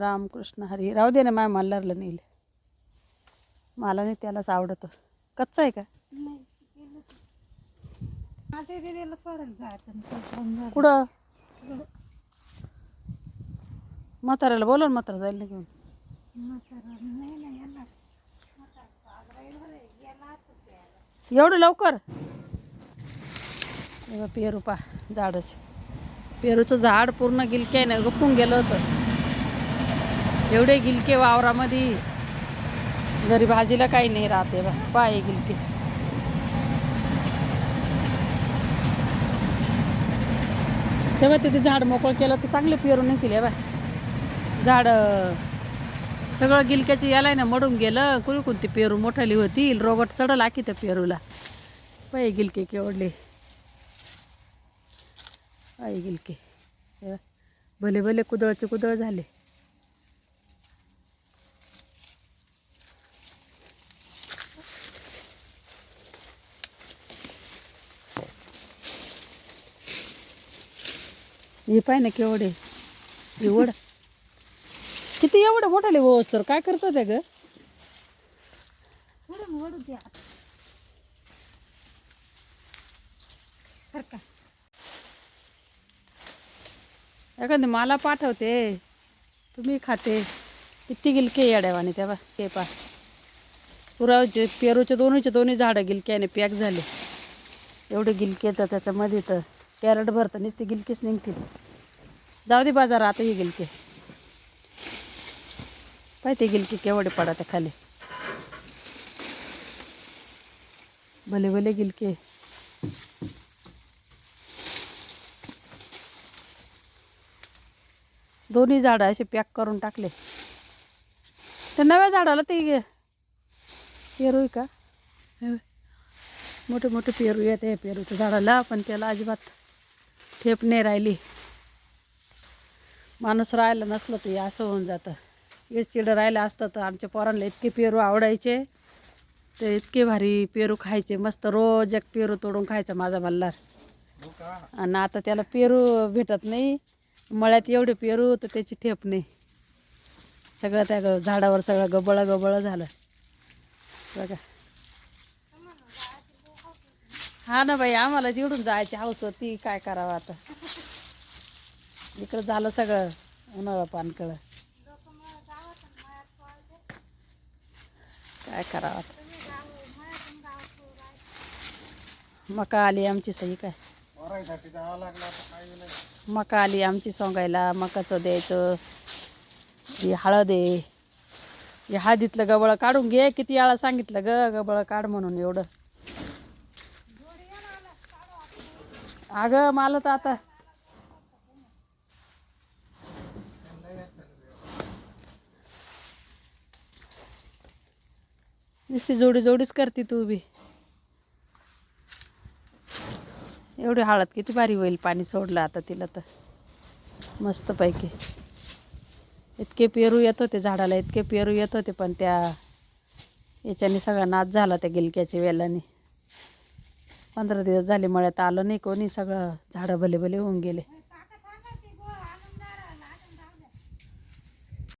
रामकृष्ण हरी. राहू दे ना माय मल्हारला नेईल. मला नाही त्यालाच आवडतं. कच्चा आहे का. कुठं? म्हाताऱ्याला बोलव ना म्हातारा जाईल ना घेऊन. एवढं लवकर? पेरू पा झाडच. पेरूचं झाड पूर्ण गिलक्याने गप्पून गेलं होतं. एवढे गिलके वावरामध्ये. घरी भाजीला काही नाही राहते बा. पाय गिलके. तेव्हा तिथे झाड मोकळं केलं तर चांगलं पेरू येतील हे बा. झाड सगळं गिलक्याची याला ना मडून गेलं. कुणी कोणती पेरू मोठाली होती रोबट चढला की त्या पेरूला. पाय गिलके केवढले. पाय गिलके. भले भले कुदळचे कुदळ झाले. हे पाय ना केवढे. एवढ. किती एवढं मोठाले ओस तर. काय करतो त्या ग? एखादी मला पाठवते. तुम्ही खाते. किती गिलके येड्यावाने तेव्हा ते पा. पुरावचे पेरूचे दोन्हीचे दोन्ही झाडं गिलक्याने पॅक झाले. एवढे गिलके तर त्याच्यामध्ये तर. कॅरेट भरतानीच ती गिलकीच निघतील. जाऊ दे बाजार आता ही गिलके. पाय ते गिलकी केवढे पडा खाली. भले भले गिलके. दोन्ही झाडं असे पॅक करून टाकले. त्या नव्या झाडाला ते पेरू आहे का? मोठे मोठे पेरू येते पेरूच्या झाडाला पण त्याला अजिबात ठेप नाही राहिली. माणूस राहिलं नसलं तर असं होऊन जातं. चिड राहिलं असतं तर आमच्या पोरांना इतके पेरू आवडायचे. ते इतके भारी पेरू खायचे. मस्त रोज एक पेरू तोडून खायचा माझा मल्हार. आणि आता त्याला पेरू भेटत नाही. मळ्यात एवढे पेरू तर त्याची ठेप नाही. सगळं त्या झाडावर सगळं गबळं गबळं झालं. बघा. हा ना बाई आम्हाला जिवडून जायची हौस होती. काय करावं आता? इकडं झालं सगळं उन्हाळा पानकळं काय करावं आता? मका आली आमची सही काय? मका आली आमची सोंगायला. मकाचं द्यायचं. ही हळद आहे. हे हळदीतलं गबळ काढून घे. किती वेळा सांगितलं ग गबळ काढ म्हणून एवढं. अगं मला तर आता नुसती जोडी जोडीच करते तू बी. एवढी हळद किती भारी होईल पाणी सोडलं आता तिला तर. मस्तपैकी. इतके पेरू येत होते झाडाला इतके पेरू येत होते पण त्या याच्याने सगळा नाच झाला त्या गिलक्याच्या वेलाने. पंधरा दिवस झाले मळ्यात आलं नाही कोणी सगळं झाडं भले भले होऊन गेले.